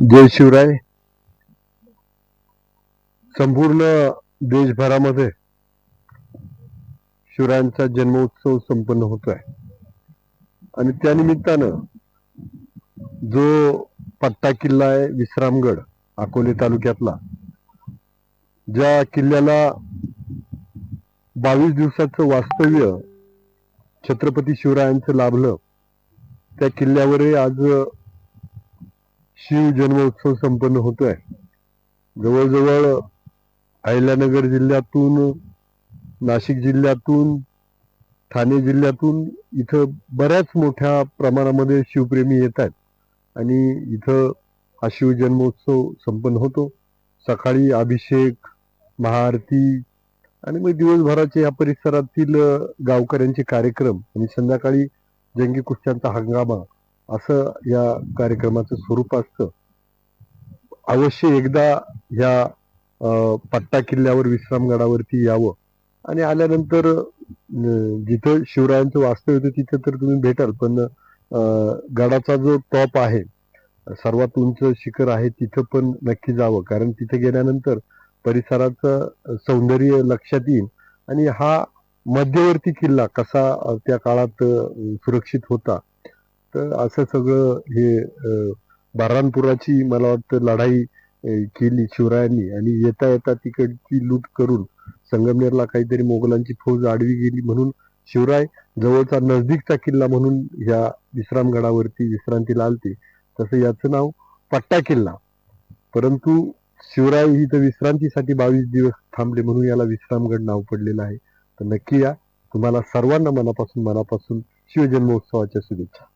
जय शिवराय. संपूर्ण देशभरामध्ये शिवरायांचा जन्मोत्सव संपन्न होतोय. आणि त्या निमित्तानं जो पट्टा किल्ला आहे विश्रामगड अकोले तालुक्यातला ज्या किल्ल्याला बावीस दिवसाचं वास्तव्य छत्रपती शिवरायांचं लाभलं त्या किल्ल्यावरही आज शिव जन्मोत्सव संपन्न होतोय. जवळजवळ अहिल्यानगर जिल्ह्यातून नाशिक जिल्ह्यातून ठाणे जिल्ह्यातून इथं बऱ्याच मोठ्या प्रमाणामध्ये शिवप्रेमी येत आहेत. आणि इथं हा शिवजन्मोत्सव संपन्न होतो. सकाळी अभिषेक महाआरती आणि मग दिवसभराचे या परिसरातील गावकऱ्यांचे कार्यक्रम आणि संध्याकाळी जंगी कुस्त्यांचा हंगामा असं या कार्यक्रमाचं स्वरूप असतं. अवश्य एकदा या पट्टा किल्ल्यावर विश्रामगडावरती यावं. आणि आल्यानंतर जिथं शिवरायांचं वास्तव्य होतं तिथं तर तुम्ही भेटाल. पण गडाचा जो टॉप आहे सर्वात उंच शिखर आहे तिथं पण नक्की जावं. कारण तिथे गेल्यानंतर परिसराचं सौंदर्य लक्षात येईल. आणि हा मध्यवर्ती किल्ला कसा त्या काळात सुरक्षित होता तर असं सगळं हे अं, मला वाटतं लढाई केली शिवरायांनी. आणि येता येता तिकडची लूट करून संगमनेरला काहीतरी मोगलांची फौज आडवी गेली म्हणून शिवराय जवळचा नजदीकचा किल्ला म्हणून या विश्रामगडावरती विश्रांतीला आलते तसं याचं नाव पट्टा किल्ला. परंतु शिवराय ही तर विश्रांतीसाठी बावीस दिवस थांबले म्हणून याला विश्रामगड नाव पडलेलं आहे. तर नक्की या. तुम्हाला सर्वांना मनापासून मनापासून शिवजन्मोत्सवाच्या शुभेच्छा.